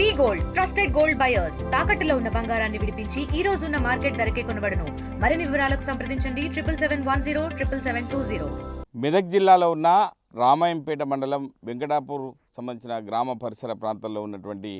We gold trusted gold buyers. తాకట్టులో ఉన్న బంగారాన్ని విడిపించి ఈ రోజు ఉన్న మార్కెట్ ధరకే కొనబడను. మరిన్ని వివరాలకు సంప్రదించండి. Triple seven one zero triple seven two zero. Medak జిల్లాలో ఉన్న రామాయంపేట మండలం వెంకటాపూర్ సంబంధించిన గ్రామ పరిసర ప్రాంతాల్లో ఉన్నటువంటి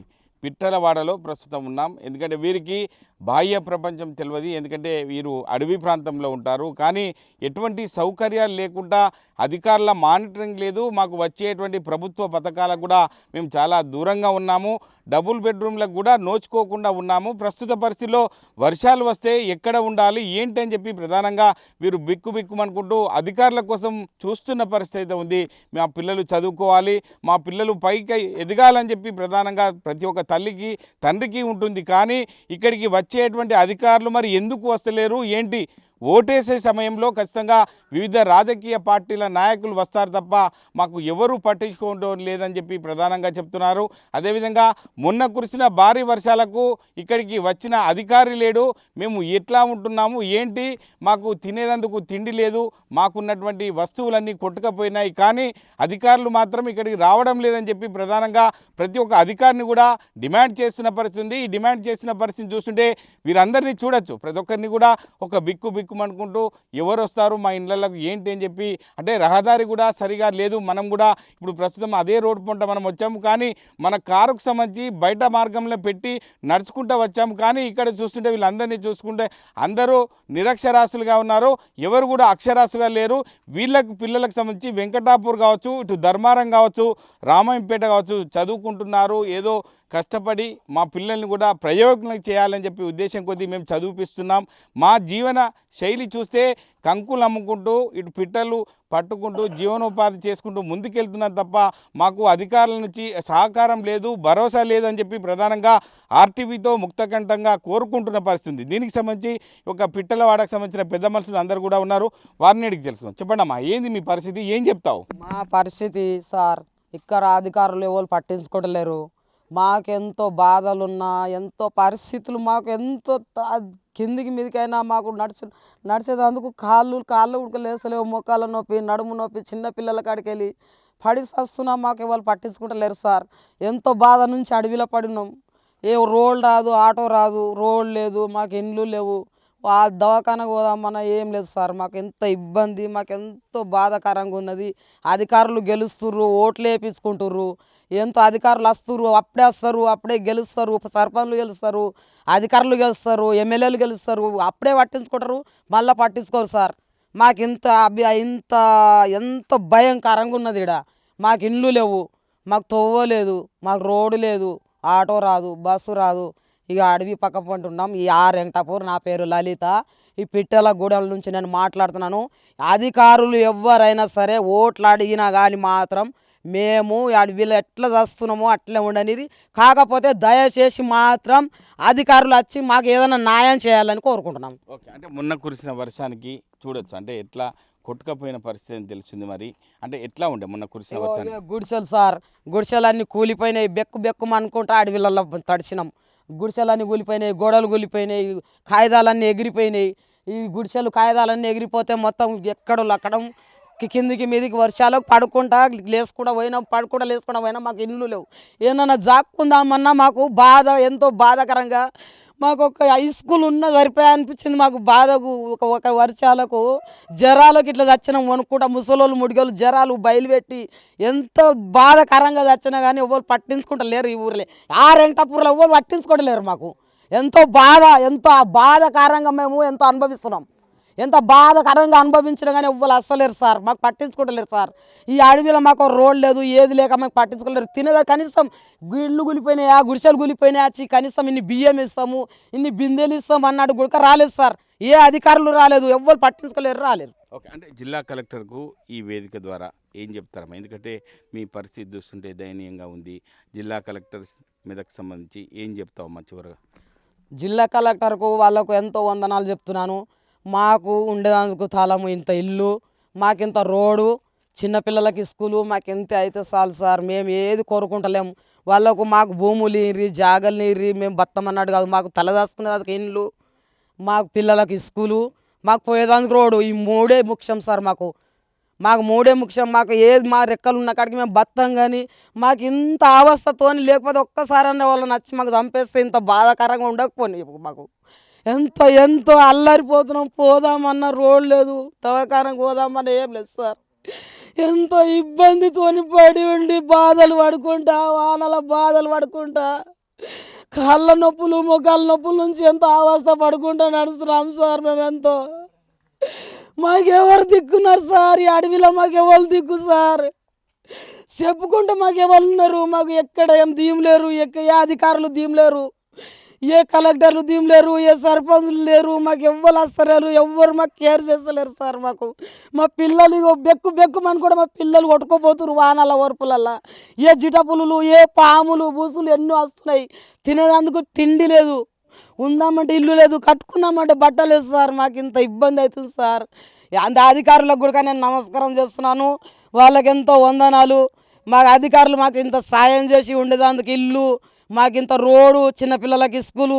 పిట్టలవాడలో ప్రస్తుతం ఉన్నాం. ఎందుకంటే వీరికి బాహ్య ప్రపంచం తెలియదు ఎందుకంటే వీరు అడవి ప్రాంతంలో ఉంటారు. కానీ ఎటువంటి సౌకర్యాలు లేకుండా అధికారుల మానిటరింగ్ లేదు. మాకు వచ్చేటువంటి ప్రభుత్వ పథకాలకు కూడా మేము చాలా దూరంగా ఉన్నాము. డబుల్ బెడ్రూమ్లకు కూడా నోచుకోకుండా ఉన్నాము. ప్రస్తుత పరిస్థితిలో వర్షాలు వస్తే ఎక్కడ ఉండాలి ఏంటి అని చెప్పి ప్రధానంగా వీరు బిక్కు బిక్కుమనుకుంటూ అధికారుల కోసం చూస్తున్న పరిస్థితి అయితే ఉంది. మా పిల్లలు చదువుకోవాలి మా పిల్లలు పైకి ఎదగాలని చెప్పి ప్రధానంగా ప్రతి ఒక్క తల్లికి తండ్రికి ఉంటుంది. కానీ ఇక్కడికి వచ్చేటువంటి అధికారులు మరి ఎందుకు వస్తలేరు? ఏంటి? ఓటేసే సమయంలో ఖచ్చితంగా వివిధ రాజకీయ పార్టీల నాయకులు వస్తారు తప్ప మాకు ఎవరు పట్టించుకోవడం లేదని చెప్పి ప్రధానంగా చెప్తున్నారు. అదేవిధంగా మొన్న కురిసిన భారీ వర్షాలకు ఇక్కడికి వచ్చిన అధికారి లేడు. మేము ఎట్లా ఉంటున్నాము? ఏంటి? మాకు తినేదందుకు తిండి లేదు. మాకున్నటువంటి వస్తువులన్నీ కొట్టుకపోయినాయి. కానీ అధికారులు మాత్రం ఇక్కడికి రావడం లేదని చెప్పి ప్రధానంగా ప్రతి ఒక్క అధికారిని కూడా డిమాండ్ చేస్తున్న పరిస్థితి ఉంది. ఈ డిమాండ్ చేసిన పరిస్థితిని చూస్తుంటే వీరందరినీ చూడొచ్చు. ప్రతి ఒక్కరిని కూడా ఒక బిక్కు బిక్కుమనుకుంటూ ఎవరు వస్తారు మా ఇళ్ళకు ఏంటి అని చెప్పి అంటే రహదారి కూడా సరిగా లేదు. మనం కూడా ఇప్పుడు ప్రస్తుతం అదే రోడ్డు పంట మనం వచ్చాము కానీ మన కారుకు సంబంధించి బయట మార్గంలో పెట్టి నడుచుకుంటూ వచ్చాము కానీ ఇక్కడ చూస్తుంటే వీళ్ళందరినీ చూసుకుంటే అందరూ నిరక్షరాస్యులుగా ఉన్నారు. ఎవరు కూడా అక్షరాస్యుగా లేరు. వీళ్ళకు పిల్లలకు సంబంధించి వెంకటాపూర్ కావచ్చు ఇటు ధర్మారం కావచ్చు రామాయంపేట కావచ్చు చదువుకుంటున్నారు. ఏదో కష్టపడి మా పిల్లల్ని కూడా ప్రయోజనం చేయాలని చెప్పి ఉద్దేశం కొద్దీ మేము చదివిపిస్తున్నాం. మా జీవన శైలి చూస్తే కంకులు అమ్ముకుంటూ ఇటు పిట్టలు పట్టుకుంటూ జీవనోపాధి చేసుకుంటూ ముందుకెళ్తున్నాం తప్ప మాకు అధికారుల నుంచి సహకారం లేదు భరోసా లేదని చెప్పి ప్రధానంగా ఆర్టీవీతో ముక్తకంఠంగా కోరుకుంటున్న పరిస్థితి దీనికి సంబంధించి ఒక పిట్టల వాడకు సంబంధించిన పెద్ద మనుషులు అందరూ కూడా ఉన్నారు. వారిని అడిగి తెలుసుకుందాం. చెప్పండి అమ్మా ఏంది మీ పరిస్థితి? ఏం చెప్తావు? మా పరిస్థితి సార్ ఇక్కడ అధికారులు ఎవరు పట్టించుకోవట్లేరు. మాకెంతో బాధలున్నా ఎంతో పరిస్థితులు మాకు ఎంతో త- కిందికి మీదికైనా మాకు నడిచి నడిచేదందుకు కాళ్ళు కాళ్ళు ఉడకలేస్తలేవు మొక్కల నొప్పి నడుము నొప్పి చిన్నపిల్లల కాడికెళ్ళి కాడికి వెళ్ళి పడి సస్తున్నా మాకు ఎవరు పట్టించుకుంటలేరు సార్. ఎంతో బాధ నుంచి అడవిలో పడినాం. ఏ రోడ్ రాదు ఆటో రాదు రోడ్ లేదు మాకు ఇండ్లు లేవు. ఆ దవాఖానకు పోదామన్నా ఏం లేదు సార్. మాకు ఎంత ఇబ్బంది మాకు ఎంతో బాధాకరంగా ఉన్నది. అధికారులు గెలుస్తుర్రు ఓట్లు వేపించుకుంటుర్రు. ఎంతో అధికారులు వస్తుర్రు అప్పుడే వస్తారు అప్పుడే గెలుస్తారు సర్పంచ్లు గెలుస్తారు అధికారులు గెలుస్తారు ఎమ్మెల్యేలు గెలుస్తారు అప్పుడే పట్టించుకుంటారు మళ్ళీ పట్టించుకోరు సార్. మాకు ఇంత అభి ఇంత ఎంత భయంకరంగా ఉన్నది ఇక్కడ మాకు ఇండ్లు లేవు మాకు తవ్వలేదు మాకు రోడ్డు లేదు ఆటో రాదు బస్సు రాదు. ఇక అడవి పక్క పంటున్నాం. ఈ ఆర్ వెంకటాపూర్ నా పేరు లలిత. ఈ పిట్టల గూడెం నుంచి నేను మాట్లాడుతున్నాను. అధికారులు ఎవరైనా సరే ఓట్లు అడిగినా కానీ మాత్రం మేము అడవిలో ఎట్లా చేస్తున్నామో అట్లే ఉండనిది కాకపోతే దయచేసి మాత్రం అధికారులు వచ్చి మాకు ఏదైనా న్యాయం చేయాలని కోరుకుంటున్నాం. ఓకే. అంటే మొన్న కురిసిన వర్షానికి చూడొచ్చు. అంటే ఎట్లా కొట్టుకపోయిన పరిస్థితి అని తెలిసింది మరి. అంటే ఎట్లా ఉండే మొన్న కురిసిన వర్షానికి? ఇగో గుడిసెలు సార్ గుడిసెలన్నీ కూలిపోయినాయి. బెక్కు బెక్కు అనుకుంటా అడవిలలో తడిచినాం. గుడిసెలన్నీ కూలిపోయినాయి గోడలు కూలిపోయినాయి కాగితాలన్నీ ఎగిరిపోయినాయి. ఈ గుడిసెలు కాగితాలన్నీ ఎగిరిపోతే మొత్తం ఎక్కడ లక్కడం కిందికి మీదికి వర్షాలకు పడుకుంటా లేసుకుంటా పోయినాం పడుకుంటా లేసుకుంటా పోయినా మాకు ఇల్లు లేవు. ఏమన్నా జాక్కుందామన్నా మాకు బాధ ఎంతో బాధాకరంగా మాకు ఒక హై స్కూల్ ఉన్న సరిపోయా అనిపించింది. మాకు బాధకు ఒక ఒక వర్షాలకు జ్వరాలకు ఇట్లా చచ్చినాం వణుకుంటా ముసలోళ్ళు ముడిగోళ్ళు జ్వరాలు బయలుపెట్టి ఎంతో బాధకరంగా చచ్చినా కానీ ఎవరు పట్టించుకుంటలేరు ఈ ఊర్లో. ఆ వెంకటాపూర్లో ఎవరు పట్టించుకోవట్లేరు మాకు. ఎంతో బాధ ఎంతో బాధకరంగా మేము ఎంతో అనుభవిస్తున్నాం. ఎంత బాధాకరంగా అనుభవించినా కానీ ఎవ్వరు వస్తలేరు సార్. మాకు పట్టించుకోవట్లేరు సార్. ఈ అడవిలో మాకు రోడ్ లేదు ఏది లేక మాకు పట్టించుకోలేరు తినేదా కనీసం ఇళ్ళు కూలిపోయినాయా గుడిసెలు కూలిపోయినాయా? చి కనీసం ఇన్ని బియ్యం ఇస్తాము ఇన్ని బిందెలు ఇస్తాము అన్నాడు గుడక రాలేదు సార్. ఏ అధికారులు రాలేదు ఎవ్వరు పట్టించుకోలేరు రాలేరు. ఓకే అంటే జిల్లా కలెక్టర్కు ఈ వేదిక ద్వారా ఏం చెప్తారమ్మా? ఎందుకంటే మీ పరిస్థితి చూస్తుంటే దయనీయంగా ఉంది. జిల్లా కలెక్టర్ మీదకి సంబంధించి ఏం చెప్తావమ్మా చివరగా? జిల్లా కలెక్టర్కు వాళ్ళకు ఎంతో వందనాలు చెప్తున్నాను. మాకు ఉండేందుకు తలము ఇంత ఇల్లు మాకింత రోడ్డు చిన్నపిల్లలకి స్కూలు మాకు అయితే చాలు సార్. మేము ఏది కోరుకుంటలేము. వాళ్ళకు మాకు భూములు ఇర్రి జాగలు ఇర్రి మేము బతమన్నాడు కాదు. మాకు తలదాచుకునేదానికి ఇండ్లు మాకు పిల్లలకి స్కూలు మాకు పోయేదానికి రోడ్డు. ఈ మూడే ముఖ్యం సార్ మాకు. మాకు మూడే ముఖ్యం. మాకు ఏది మా రెక్కలు ఉన్న కాడికి మేము బతాం కానీ మాకు ఇంత అవస్థతోని లేకపోతే ఒక్కసారన్నా వాళ్ళు నచ్చి మాకు చంపేస్తే ఇంత బాధాకరంగా ఉండకపోయి మాకు. ఎంత ఎంతో అల్లరిపోతున్నాం పోదామన్న రోడ్ లేదు దవాఖానకు పోదామన్న ఏం లేదు సార్. ఎంతో ఇబ్బందితోని పడి ఉండి బాధలు పడుకుంటా వానల బాధలు పడుకుంటా. కాళ్ళ నొప్పులు మొక్కల నొప్పుల నుంచి ఎంతో అవస్థ పడుకుంటా నడుస్తున్నాం సార్ మేము ఎంతో మాకెవరు దిక్కున్నారు సార్? ఈ అడవిలో మాకెవరు దిక్కు సార్? చెప్పుకుంటే మాకెవరు ఉన్నారు? మాకు ఎక్కడ ఏం దీములేరు ఎక్క ఏ అధికారులు దీములేరు ఏ కలెక్టర్లు దీములేరు ఏ సర్పంచులు లేరు మాకు ఎవ్వరు వస్తలేరు ఎవ్వరు మాకు కేర్ చేస్తలేరు సార్ మాకు. మా పిల్లలు ఇగో బెక్కు బెక్కుమని కూడా మా పిల్లలు కొట్టుకోపోతున్నారు వానల ఓర్పులల్లా. ఏ జిటపులు ఏ పాములు బూసులు ఎన్నో వస్తున్నాయి. తినేదందుకు తిండి లేదు. ఉందామంటే ఇల్లు లేదు కట్టుకుందామంటే బట్ట లేదు సార్ మాకు ఇంత ఇబ్బంది అవుతుంది సార్. అంత అధికారులకు కూడా నేను నమస్కారం చేస్తున్నాను. వాళ్ళకి ఎంతో వందనాలు. మాకు అధికారులు మాకు ఇంత సాయం చేసి ఉండేదానికి ఇల్లు మాకు ఇంత రోడ్డు చిన్నపిల్లలకి స్కూలు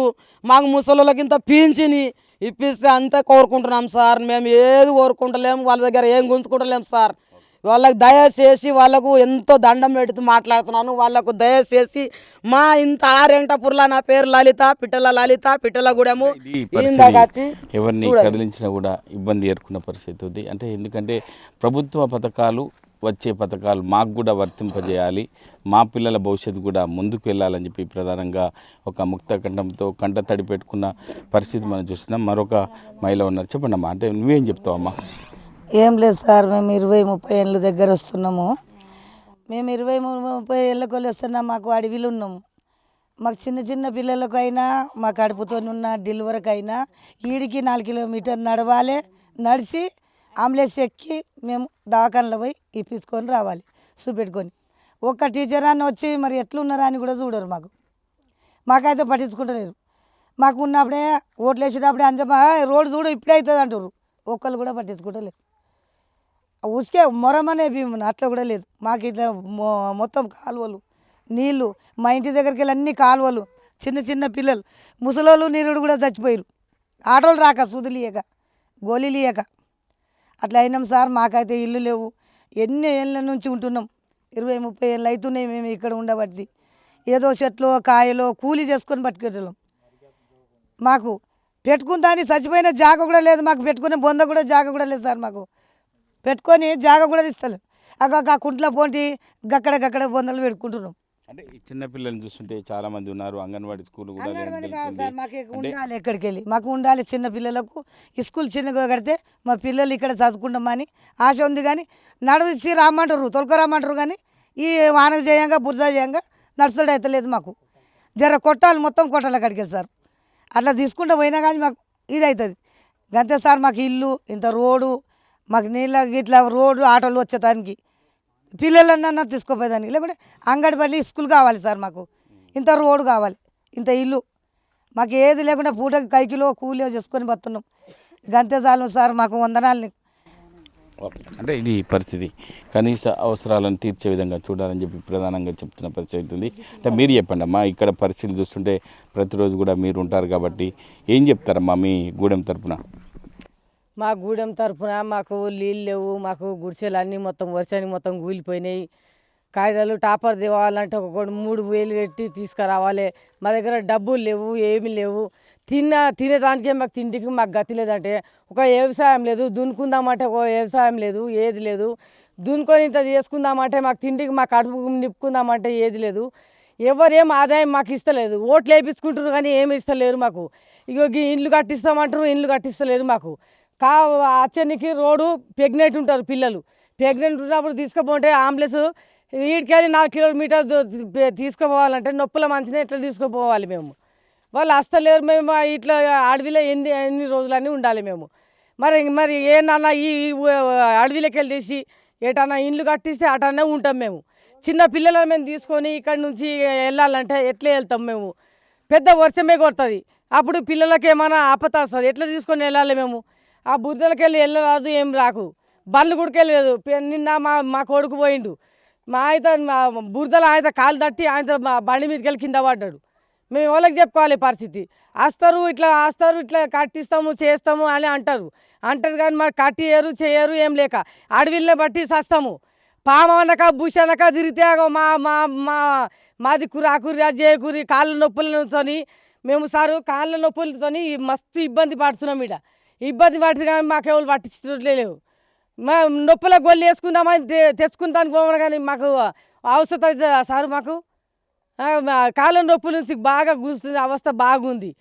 మాకు ముసలోళ్ళకి ఇంత పీంచిని ఇప్పిస్తే అంతే కోరుకుంటున్నాం సార్. మేము ఏది కోరుకుంటలేము వాళ్ళ దగ్గర ఏం గుంజుకుంటలేము సార్. వాళ్ళకి దయచేసి వాళ్ళకు ఎంతో దండం పెడుతూ మాట్లాడుతున్నాను. వాళ్ళకు దయచేసి మా ఇంత ఆరెంటపుర్ల నా పేరు లలిత పిట్టల లలిత పిట్టలగూడెము ఎవరిని. కదిలించినా కూడా ఇబ్బంది ఎదుర్కొన్న పరిస్థితి ఉంది. అంటే ఎందుకంటే ప్రభుత్వ పథకాలు వచ్చే పథకాలు మాకు కూడా వర్తింపజేయాలి. మా పిల్లల భవిష్యత్తు కూడా ముందుకు వెళ్ళాలని చెప్పి ప్రధానంగా ఒక ముక్త కంఠంతో కంట తడి పెట్టుకున్న పరిస్థితి మనం చూస్తున్నాం. మరొక మహిళ ఉన్నారు. చెప్పండి అమ్మా. అంటే నువ్వేం చెప్తావమ్మా ఏం లేదు సార్ మేము ఇరవై ముప్పై ఏళ్ళ దగ్గర వస్తున్నాము. మేము ఇరవై ముప్పై ఏళ్ళకి వస్తున్నాం మాకు అడవిలు ఉన్నాము. మాకు చిన్న చిన్న పిల్లలకైనా మా కడుపుతో ఉన్న డెలివరీకైనా ఈడికి నాలుగు కిలోమీటర్ నడవాలి నడిచి అంబులెన్స్ ఎక్కి మేము దవాఖానలో పోయి ఇప్పించుకొని రావాలి చూపెట్టుకొని. ఒక్క టీచర్ అని వచ్చి మరి ఎట్లున్నారా అని కూడా చూడరు మాకు. మాకైతే పట్టించుకుంటలేరు. మాకు ఉన్నప్పుడే ఓట్లు వేసినప్పుడే అంజమా రోడ్డు చూడు ఇప్పుడే అవుతుంది అంటారు ఒక్కళ్ళు కూడా పట్టించుకుంటలేరు. ఉసికే మొరమనే భీముని అట్లా కూడా లేదు. మాకు ఇట్లా మొత్తం కాలువలు నీళ్ళు మా ఇంటి దగ్గరికి వెళ్ళి అన్ని కాలువలు చిన్న చిన్న పిల్లలు ముసలోళ్ళు నీరుడు కూడా చచ్చిపోయారు ఆటోలు రాక సుదులియక ఇయ్యక గోళీలు ఇయ్యక. అట్లా అయినాం సార్ మాకైతే ఇల్లు లేవు. ఎన్ని ఏళ్ళ నుంచి ఉంటున్నాం? ఇరవై ముప్పై ఏళ్ళు అవుతున్నాయి మేము ఇక్కడ ఉండబట్టి. ఏదో చెట్లు కాయలో కూలీ చేసుకొని బతికేటోళ్ళం. మాకు పెట్టుకున్న చచ్చిపోయిన జాగ కూడా లేదు మాకు పెట్టుకునే బొంద కూడా జాగ కూడా లేదు సార్ మాకు. పెట్టుకొని జాగ కూడా ఇస్తారు అక్క కుంట్లో పోటీ గక్కడ గక్కడ బొందలు పెట్టుకుంటున్నాం. అంటే ఈ చిన్న పిల్లల్ని చూస్తుంటే చాలా మంది ఉన్నారు అంగన్వాడీ స్కూల్ కూడా అంగన్వాడీ కాదు వెళ్తుంది. సార్ మాకు ఉండాలి ఎక్కడికి వెళ్ళి మాకు ఉండాలి చిన్న పిల్లలకు. స్కూల్ చిన్నగా కడితే మా పిల్లలు ఇక్కడ చదువుకుంటామని ఆశ ఉంది కానీ నడిచి రామంటారు తొలక రామంటారు కానీ ఈ వానకు చేయంగా బురద చేయంగా నడుచుడు అయితే లేదు మాకు. జర కొట్టాలి మొత్తం కొట్టాలి అక్కడికి సార్. అట్లా తీసుకుంటూ పోయినా కానీ మాకు ఇది అవుతుంది అంతే సార్ మాకు ఇల్లు ఇంత రోడ్డు మాకు నీళ్ళ ఇట్లా రోడ్డు ఆటోలు వచ్చేదానికి పిల్లలన్నా తీసుకుపోయేదాన్ని. లేకుంటే అంగడిపల్లి స్కూల్ కావాలి సార్ మాకు. ఇంత రోడ్డు కావాలి ఇంత ఇల్లు. మాకు ఏది లేకుండా పూట కైకిలో కూలి చేసుకొని బతున్నాం గంతే చాలు సార్ మాకు వందనాలని. అంటే ఇది పరిస్థితి. కనీస అవసరాలను తీర్చే విధంగా చూడాలని చెప్పి ప్రధానంగా చెప్తున్న పరిస్థితి ఉంది అంటే మీరు చెప్పండి అమ్మా ఇక్కడ పరిస్థితి చూస్తుంటే ప్రతిరోజు కూడా మీరు ఉంటారు కాబట్టి ఏం చెప్తారమ్మా మీ గూడెం తరపున? మా గూడెం తరపున మాకు నీళ్ళు లేవు మాకు గుడిసెలు అన్నీ మొత్తం వర్షానికి మొత్తం కూలిపోయినాయి. కాగితాలు టాపర్ తేవాలంటే ఒక మూడు వేలు పెట్టి తీసుకురావాలి. మా దగ్గర డబ్బులు లేవు ఏమి లేవు. తిన్న తినేదానికే మాకు తిండికి మాకు గతి లేదంటే ఒక వ్యవసాయం లేదు దున్నుకుందామంటే ఒక వ్యవసాయం లేదు ఏది లేదు. దున్నుకొని ఇంత చేసుకుందామంటే మాకు తిండికి మా కడుపు నిప్పుకుందామంటే ఏది లేదు. ఎవరేం ఆదాయం మాకు ఇస్తలేదు. ఓట్లు వేయించుకుంటారు కానీ ఏమి ఇస్తలేరు మాకు. ఇగో ఇండ్లు కట్టిస్తామంటారు ఇండ్లు కట్టిస్తలేరు మాకు. కా అచ్చనికి రోడ్డు ప్రెగ్నెంట్ ఉంటారు పిల్లలు. ప్రెగ్నెంట్ ఉన్నప్పుడు తీసుకుపోతే అంబులెన్స్ వీడికెళ్ళి నాలుగు కిలోమీటర్ తీసుకుపోవాలంటే నొప్పుల మంచిగా ఎట్లా తీసుకుపోవాలి మేము? వాళ్ళు అస్తలేరు మేము ఇట్లా అడవిలో ఎన్ని ఎన్ని రోజులని ఉండాలి మేము. మరి మరి ఏనన్నా ఈ ఈ అడవిలోకి వెళ్ళి తీసి ఏటన్నా ఇండ్లు కట్టిస్తే అటనే ఉంటాం మేము. చిన్న పిల్లలను మేము తీసుకొని ఇక్కడ నుంచి వెళ్ళాలంటే ఎట్లా వెళ్తాం మేము? పెద్ద వర్షమే కొడుతుంది. అప్పుడు పిల్లలకి ఏమైనా ఆపత వస్తుంది. ఎట్లా తీసుకొని వెళ్ళాలి మేము? ఆ బురదలకెళ్ళి వెళ్ళరాదు ఏం రాకు. బండ్లు కూడా పె- నిన్న మా మా కొడుకు పోయిండు. మా ఆయన మా బురదలు ఆయన కాలు తట్టి ఆయన మా బండి మీదకి వెళ్ళి కింద పడ్డాడు. మేము ఎవరికి చెప్పుకోవాలి పరిస్థితి? వస్తారు ఇట్లా వస్తారు ఇట్లా కట్టిస్తాము చేస్తాము అని అంటారు. అంటారు కానీ మరి కట్టియరు చేయరు ఏం లేక. అడవిల్ని బట్టి సస్తాము. పామనక భూషణక తిరిగితే అగో మా మా మా మాది కురాకురి ఆకురి కాళ్ళ నొప్పులతోని మేము సారు కాళ్ళ నొప్పులతోని మస్తు ఇబ్బంది పడుతున్నాం ఇక్కడ ఇబ్బంది పడుతుంది కానీ మాకెవరు పట్టించలేవు లేవు. మా నొప్పుల గొల్లు వేసుకుందామని తె- తెచ్చుకుందానికి పోవాలి కానీ మాకు అవసరం అవుతుంది సారు మాకు. కాలం కాళ్ళ నొప్పుల నుంచి బాగా కూస్తుంది అవస్థ బాగుంది.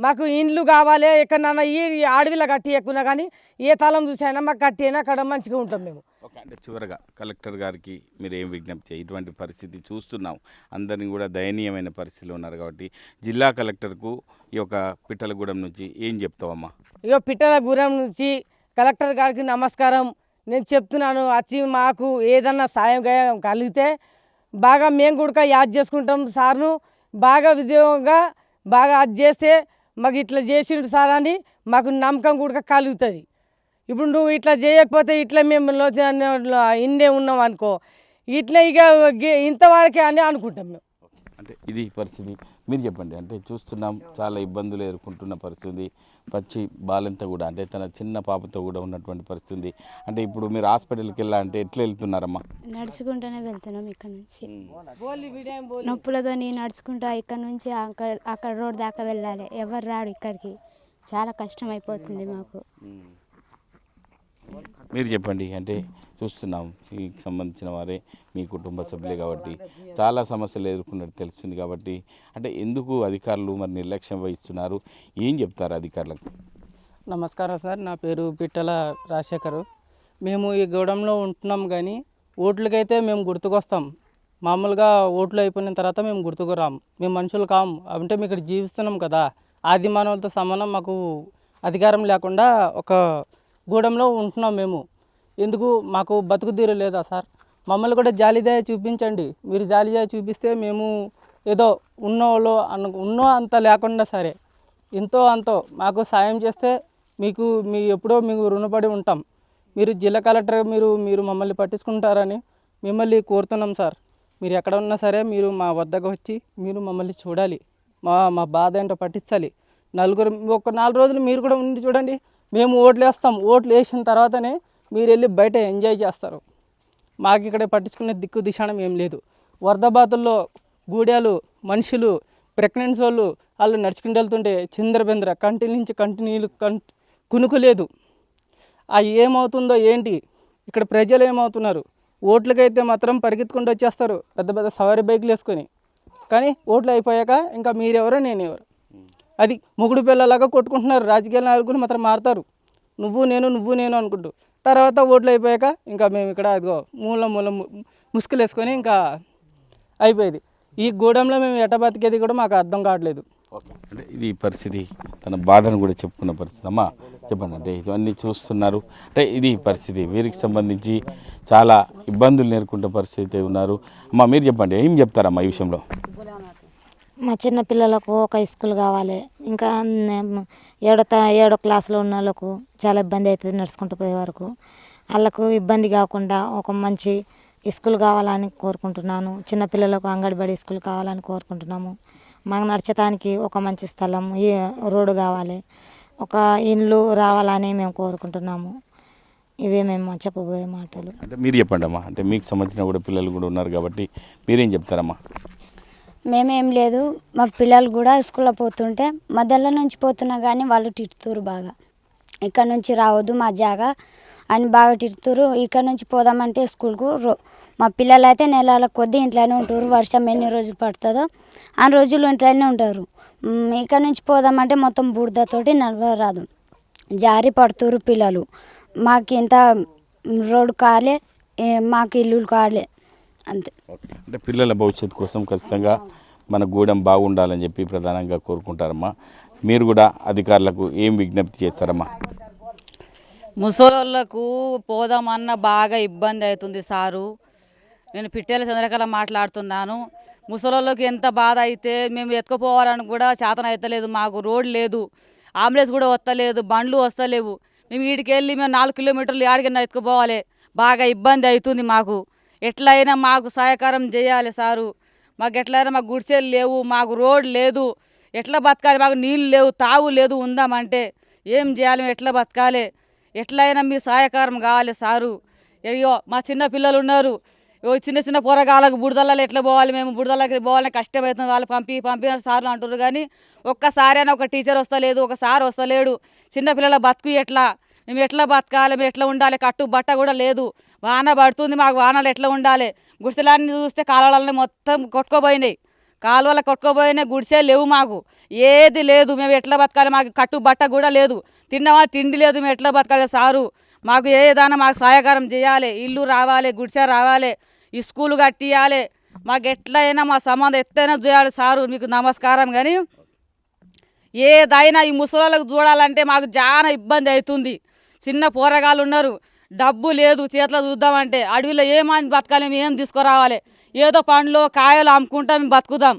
మాకు ఇండ్లు కావాలి ఎక్కడన్నా ఈ అడవిలో కట్టి ఎక్కున్నా కానీ ఏ తలం చూసైనా మాకు కట్టి అయినా అక్కడ మంచిగా ఉంటాం మేము. ఒక అంటే చివరగా కలెక్టర్ గారికి మీరు ఏం విజ్ఞప్తి ఇటువంటి పరిస్థితి చూస్తున్నాం. అందరినీ కూడా దయనీయమైన పరిస్థితిలో ఉన్నారు కాబట్టి జిల్లా కలెక్టర్కు ఈ యొక్క పిట్టలగూడెం నుంచి ఏం చెప్తావమ్మా? ఇగో పిట్టలగూడెం నుంచి కలెక్టర్ గారికి నమస్కారం. నేను చెప్తున్నాను వచ్చి మాకు ఏదన్నా సాయం కలిగితే బాగా మేము కూడా యాద్ చేసుకుంటాం సార్ను. బాగా విధంగా బాగా అది చేస్తే మాకు ఇట్లా చేసిండు సార్ అని మాకు నమ్మకం కూడా కలుగుతుంది. ఇప్పుడు నువ్వు ఇట్లా చేయకపోతే ఇట్లా మేము ఇన్నే ఉన్నాం అనుకో ఇట్లా ఇక ఇంతవరకే అని అనుకుంటాం మేము. అంటే ఇది పరిస్థితి. మీరు చెప్పండి. అంటే చూస్తున్నాం చాలా ఇబ్బందులు ఎదుర్కొంటున్న పరిస్థితి. పచ్చి బాలంతా కూడా అంటే తన చిన్న పాపతో కూడా ఉన్నటువంటి పరిస్థితి. అంటే ఇప్పుడు మీరు హాస్పిటల్కి వెళ్ళాలంటే ఎట్లా వెళ్తున్నారమ్మా? నడుచుకుంటూనే వెళ్తున్నాం ఇక్కడ నుంచి. నొప్పులతో నేను నడుచుకుంటా ఇక్కడ నుంచి అక్కడ అక్కడ రోడ్ దాకా వెళ్ళాలి. ఎవరు రాడు ఇక్కడికి. చాలా కష్టం అయిపోతుంది మాకు. మీరు చెప్పండి అంటే చూస్తున్నాం ఈ సంబంధించిన వారే మీ కుటుంబ సభ్యులే కాబట్టి. చాలా సమస్యలు ఎదుర్కొన్నట్టు తెలుస్తుంది కాబట్టి అంటే ఎందుకు అధికారులు మరి నిర్లక్ష్యం వహిస్తున్నారు? ఏం చెప్తారు అధికారులకు? నమస్కారం సార్ నా పేరు పిట్టల రాజశేఖరు. మేము ఈ గూడెంలో ఉంటున్నాం కానీ ఓట్లకైతే మేము గుర్తుకొస్తాం. మామూలుగా ఓట్లు అయిపోయిన తర్వాత మేము గుర్తుకు రాం మేము మనుషులు కాము అంటే మేము ఇక్కడ జీవిస్తున్నాం కదా. ఆది మానవులతో సమానం మాకు అధికారం లేకుండా ఒక గూడెంలో ఉంటున్నాం మేము. ఎందుకు? మాకు బతుకు తీరు లేదా సార్? మమ్మల్ని కూడా జాలిదయ చూపించండి. మీరు జాలిదయ చూపిస్తే మేము ఏదో ఉన్నోళ్ళు అను ఉన్నో అంత లేకుండా సరే. ఎంతో అంతో మాకు సాయం చేస్తే మీకు మీ ఎప్పుడో మీకు రుణపడి ఉంటాం. మీరు జిల్లా కలెక్టర్ మీరు మీరు మమ్మల్ని పట్టించుకుంటారని మిమ్మల్ని కోరుతున్నాం సార్. మీరు ఎక్కడ ఉన్నా సరే మీరు మా వద్దకు వచ్చి మీరు మమ్మల్ని చూడాలి. మా మా బాధ ఏంటో పట్టించాలి. నలుగురు ఒక నాలుగు రోజులు మీరు కూడా ఉండి చూడండి. మేము ఓట్లు వేస్తాం. ఓట్లు వేసిన తర్వాతనే మీరు వెళ్ళి బయట ఎంజాయ్ చేస్తారు. మాకు ఇక్కడ పట్టించుకునే దిక్కు దిశానం ఏం లేదు. వరద బాధల్లో గూడాలు మనుషులు ప్రెగ్నెన్సీ వాళ్ళు వాళ్ళు నడుచుకుంటూ వెళ్తుంటే చిందరబెందర కంటి నుంచి కంటి నీళ్ళు కం కునుకులేదు. ఆ ఏమవుతుందో ఏంటి? ఇక్కడ ప్రజలు ఏమవుతున్నారు? ఓట్లకైతే మాత్రం పరిగెత్తుకుంటూ వచ్చేస్తారు. పెద్ద పెద్ద సవారీ బైకులు వేసుకొని. కానీ ఓట్లు అయిపోయాక ఇంకా మీరెవరో నేనెవరు. అది ముగుడు పిల్లలాగా కొట్టుకుంటున్నారు. రాజకీయ నాయకులు మాత్రం మారుతారు. నువ్వు నేను నువ్వు నేను అనుకుంటూ. తర్వాత ఓట్లు అయిపోయాక ఇంకా మేము ఇక్కడ అదిగో మూల మూల ము- ముసుగులు వేసుకొని ఇంకా అయిపోయేది. ఈ గూడెంలో మేము ఎట బతికేది కూడా మాకు అర్థం కావట్లేదు. అంటే ఇది పరిస్థితి తన బాధను కూడా చెప్పుకున్న పరిస్థితి. అమ్మా చెప్పండి అంటే ఇవన్నీ చూస్తున్నారు. అంటే ఇది పరిస్థితి. వీరికి సంబంధించి చాలా ఇబ్బందులు నేర్కొంటున్న పరిస్థితి ఉన్నారు. అమ్మా మీరు చెప్పండి ఏం చెప్తారమ్మా ఈ విషయంలో? మా చిన్న పిల్లలకు ఒక స్కూల్ కావాలి. ఇంకా ఏడో త- ఏడో క్లాస్లో ఉన్న వాళ్ళకు చాలా ఇబ్బంది అవుతుంది నడుచుకుంటూ పోయే వరకు. వాళ్ళకు ఇబ్బంది కాకుండా ఒక మంచి స్కూల్ కావాలని కోరుకుంటున్నాను. చిన్న పిల్లలకు అంగడిబడి స్కూల్ కావాలని కోరుకుంటున్నాము. మాకు నడచడానికి ఒక మంచి స్థలం ఈ రోడ్డు కావాలి. ఒక ఇల్లు రావాలని మేము కోరుకుంటున్నాము. ఇవే మేము చెప్పబోయే మాటలు. అంటే మీరు చెప్పండి అమ్మా అంటే మీకు సంబంధించిన కూడా పిల్లలు కూడా ఉన్నారు కాబట్టి మీరేం చెప్తారమ్మా? మేమేం లేదు. మా పిల్లలు కూడా స్కూల్లో పోతుంటే మధ్యలో నుంచి పోతున్నా కానీ వాళ్ళు తిడుతురు బాగా. ఇక్కడ నుంచి రావద్దు మా జాగా అని బాగా తిడుతురు ఇక్కడ నుంచి పోదామంటే స్కూల్కు రో- మా పిల్లలు అయితే నెలల కొద్దీ ఇంట్లోనే ఉంటారు వర్షం ఎన్ని రోజులు పడుతుందో ఆ రోజులు ఇంట్లోనే ఉంటారు. ఇక్కడ నుంచి పోదామంటే మొత్తం బురదతోటి నడవరాదు జారి పడుతురు పిల్లలు. మాకు ఇంత రోడ్డు కాలే మాకు ఇల్లులు కాలే. అంతే. అంటే పిల్లల భవిష్యత్తు కోసం ఖచ్చితంగా మన గూడెం బాగుండాలని చెప్పి ప్రధానంగా కోరుకుంటారమ్మా. మీరు కూడా అధికారులకు ఏం విజ్ఞప్తి చేస్తారమ్మా? ముసలోళ్ళకు పోదామన్న బాగా ఇబ్బంది అవుతుంది సారు. నేను పిట్టేల చంద్రకళ మాట్లాడుతున్నాను. ముసలోళ్ళకి ఎంత బాధ అయితే మేము ఎత్తుకుపోవాలని కూడా చేతన అవుతలేదు మాకు రోడ్ లేదు. అంబులెన్స్ కూడా వస్తలేదు. బండ్లు వస్తలేవు. మేము వీడికి వెళ్ళి మేము నాలుగు కిలోమీటర్లు ఆడికన్నా ఎత్తుకుపోవాలి. బాగా ఇబ్బంది అవుతుంది మాకు. ఎట్లయినా మాకు సహకారం చేయాలి సారు. మాకు ఎట్లయినా మాకు గుడిసెలు లేవు మాకు రోడ్ లేదు. ఎట్లా బతకాలి? మాకు నీళ్ళు లేవు తావు లేదు ఉందామంటే ఏం చేయాలి? మేము ఎట్లా బతకాలి? ఎట్లయినా మీ సహాయకారం కావాలి సారు. అయ్యో మా చిన్న పిల్లలు ఉన్నారు. ఓ చిన్న చిన్న పొరగాళ్ళకు బుడదలలో ఎట్లా పోవాలి మేము? బుడదలకి పోవాలని కష్టమవుతుంది వాళ్ళు పంపి పంపిన సార్లు అంటున్నారు కానీ ఒక్కసారి అయినా ఒక టీచర్ వస్తలేదు ఒక సార్ వస్తలేడు. చిన్నపిల్లల బతుకు ఎట్లా? మేము ఎట్లా బతకాలి మేము ఎట్లా ఉండాలి? కట్టు బట్ట కూడా లేదు. వాన పడుతుంది మాకు వానలు ఎట్లా ఉండాలి? గుడిసెలన్నీ చూస్తే కాలువలన్నీ మొత్తం కొట్టుకోపోయినాయి. కాలువల కొట్టుకోపోయినాయి గుడిసే లేవు మాకు. ఏది లేదు. మేము ఎట్లా బతకాలి? మాకు కట్టు బట్ట కూడా లేదు. తిన్నవా తిండి లేదు. మేము ఎట్లా బతకాలి సారు? మాకు ఏదైనా మాకు సహాయకారం చేయాలి. ఇల్లు రావాలి గుడిసె రావాలి ఈ స్కూల్ కట్టియాలి. మాకు ఎట్లయినా మా సంబంధం ఎట్లయినా చేయాలి సారు. మీకు నమస్కారం కానీ ఏదైనా ఈ ముసలోళ్ళకు చూడాలంటే మాకు చాలా ఇబ్బంది అవుతుంది. చిన్న పోరగాళ్ళు ఉన్నారు. డబ్బు లేదు చేతిలో చూద్దామంటే. అడవిలో ఏమని బతకాలి ఏం తీసుకురావాలి? ఏదో పండ్లు కాయలు అమ్ముకుంటా మేము బతుకుదాం.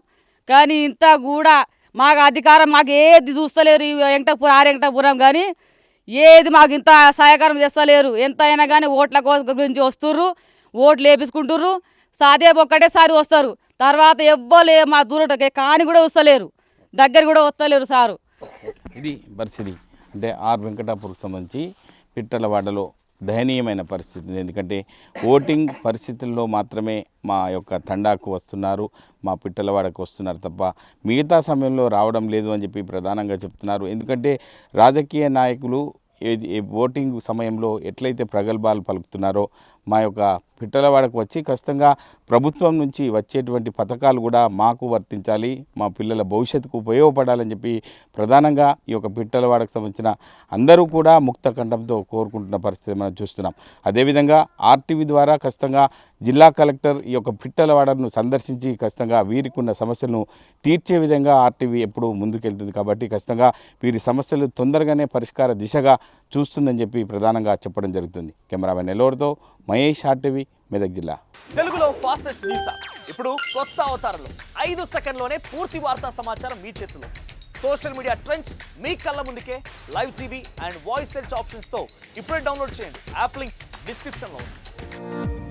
కానీ ఇంత కూడా మాకు అధికారం మాకు ఏది చూస్తలేరు వెంకటపురం ఆ వెంకటపురం కానీ. ఏది మాకు ఇంత సహాయకారం చేస్తలేరు. ఎంత అయినా కానీ ఓట్ల కోసం గురించి వస్తుర్రు ఓట్లు వేపించుకుంటుర్రు. సాదే ఒక్కటేసారి వస్తారు. తర్వాత ఎవ్వలే మా దూరటకే కాని కూడా వస్తలేరు. దగ్గర కూడా వస్తలేరు సారు. ఇది పరిస్థితి. అంటే ఆర్ వెంకటాపూర్కి సంబంధించి పిట్టలవాడలో దయనీయమైన పరిస్థితి ఎందుకంటే ఓటింగ్ పరిస్థితుల్లో మాత్రమే మా యొక్క తండాకు వస్తున్నారు మా పిట్టలవాడకు వస్తున్నారు తప్ప మిగతా సమయంలో రావడం లేదు అని చెప్పి ప్రధానంగా చెప్తున్నారు. ఎందుకంటే రాజకీయ నాయకులు ఓటింగ్ సమయంలో ఎట్లయితే ప్రగల్భాలు పలుకుతున్నారో మా యొక్క పిట్టలవాడకు వచ్చి ఖచ్చితంగా ప్రభుత్వం నుంచి వచ్చేటువంటి పథకాలు కూడా మాకు వర్తించాలి మా పిల్లల భవిష్యత్తుకు ఉపయోగపడాలని చెప్పి ప్రధానంగా ఈ యొక్క పిట్టలవాడకు సంబంధించిన అందరూ కూడా ముక్త కంఠంతో కోరుకుంటున్న పరిస్థితి మనం చూస్తున్నాం. అదేవిధంగా ఆర్టీవీ ద్వారా ఖచ్చితంగా జిల్లా కలెక్టర్ ఈ యొక్క పిట్టలవాడను సందర్శించి ఖచ్చితంగా వీరికి ఉన్న సమస్యలను తీర్చే విధంగా ఆర్టీవీ ఎప్పుడూ ముందుకెళ్తుంది కాబట్టి ఖచ్చితంగా వీరి సమస్యలు తొందరగానే పరిష్కార దిశగా చూస్తుందని చెప్పి ప్రధానంగా చెప్పడం జరుగుతుంది. కెమెరామెన్ నెల్లూరుతో మహేష్ ఆర్టీవీ మెదక్ జిల్లా. తెలుగులో ఫాస్టెస్ట్ న్యూస్ ఇప్పుడు కొత్త అవతారంలో. ఐదు సెకండ్లోనే పూర్తి వార్తా సమాచారం మీ చేతిలో. సోషల్ మీడియా ట్రెండ్స్ మీ కళ్ళ ముందుకే. Live TV and voice search ఆప్షన్స్తో ఇప్పుడే డౌన్లోడ్ చేయండి. యాప్ లింక్ డిస్క్రిప్షన్లో ఉంది.